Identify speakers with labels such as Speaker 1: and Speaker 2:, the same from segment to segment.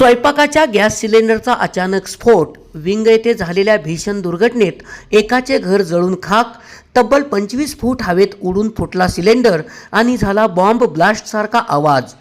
Speaker 1: स्वयंपाकाच्या गॅस सिलेंडरचा अचानक स्फोट. विंग येथे झालेल्या भीषण दुर्घटनेत एकाचे घर जळून खाक तब्बल पंचवीस फूट हवेत उडून फुटला सिलेंडर आणि झाला बॉम्ब ब्लास्टसारखा आवाज.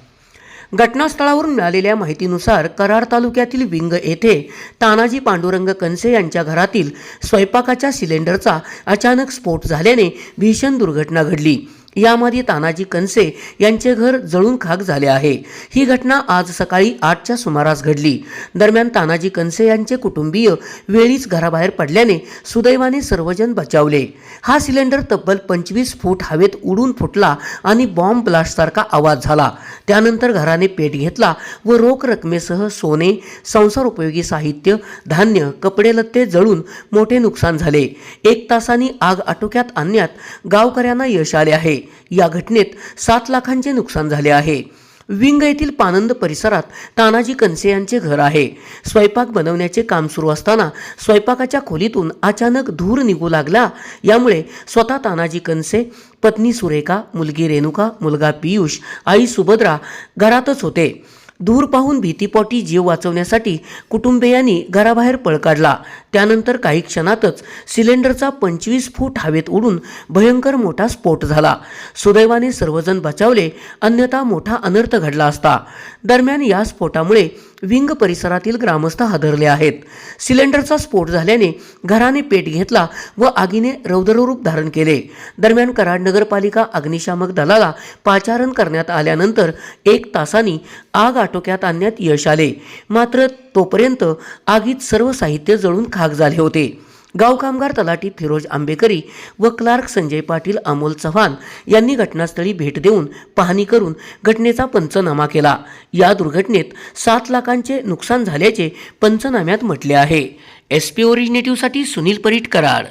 Speaker 1: घटनास्थळावरून मिळालेल्या माहितीनुसार कराड तालुक्यातील विंग येथे तानाजी पांडुरंग कनसे यांच्या घरातील स्वयंपाकाच्या सिलेंडरचा अचानक स्फोट झाल्याने भीषण दुर्घटना घडली. यामध्ये तानाजी कनसे यांचे घर जळून खाक झाले आहे. ही घटना आज सकाळी आठच्या सुमारास घडली. दरम्यान तानाजी कनसे यांचे कुटुंबीय वेळीच घराबाहेर पडल्याने सुदैवाने सर्वजण बचावले. हा सिलेंडर तब्बल पंचवीस फूट हवेत उडून फुटला आणि बॉम्ब ब्लास्टसारखा आवाज झाला. त्यानंतर घराने पेट घेतला व रोख रकमेसह सोने संसार उपयोगी साहित्य धान्य कपडे लत्ते जळून मोठे नुकसान झाले. एक तासांनी आग आटोक्यात आणण्यात गावकऱ्यांना यश आले आहे. या घटनेत सात लाखांचे नुकसान झाले आहे. विंग येथील पानंद परिसरात तानाजी कनसे यांचे घर आहे. स्वयंपाक बनवण्याचे काम सुरू असताना स्वयंपाकाच्या खोलीतून अचानक धूर निघू लागला. यामुळे स्वतः तानाजी कनसे पत्नी सुरेखा मुलगी रेणुका मुलगा पियुष आई सुभद्रा घरातच होते. धूर पाहून भीतीपोटी जीव वाचवण्यासाठी कुटुंबियांनी घराबाहेर पळ काढला. त्यानंतर काही क्षणातच सिलेंडरचा पंचवीस फूट हवेत उडून भयंकर मोठा स्फोट झाला. सुदैवाने सर्वजण बचावले अन्यथा मोठा अनर्थ घडला असता. दरम्यान या स्फोटामुळे विंग परिसरातील ग्रामस्थ हादरले आहेत. सिलेंडरचा स्फोट झाल्याने घराने पेट घेतला व आगीने रौद्ररूप धारण केले. दरम्यान कराड नगरपालिका अग्निशामक दलाला पाचारण करण्यात आल्यानंतर एक तासांनी आग आटोक्यात आणण्यात यश आले. मात्र तोपर्यंत आगीत सर्व साहित्य जळून खाक झाले होते. गाव कामगार तलाठी फिरोज आंबेकरी व क्लार्क संजय पाटील अमोल चव्हाण यांनी घटनास्थळी भेट देऊन पाहणी करून घटनेचा पंचनामा केला. या दुर्घटनेत सात लाखांचे नुकसान झाल्याचे पंचनाम्यात म्हटले आहे. एस पी ओरिजिनेटिव्हसाठी सुनील परीट कराड.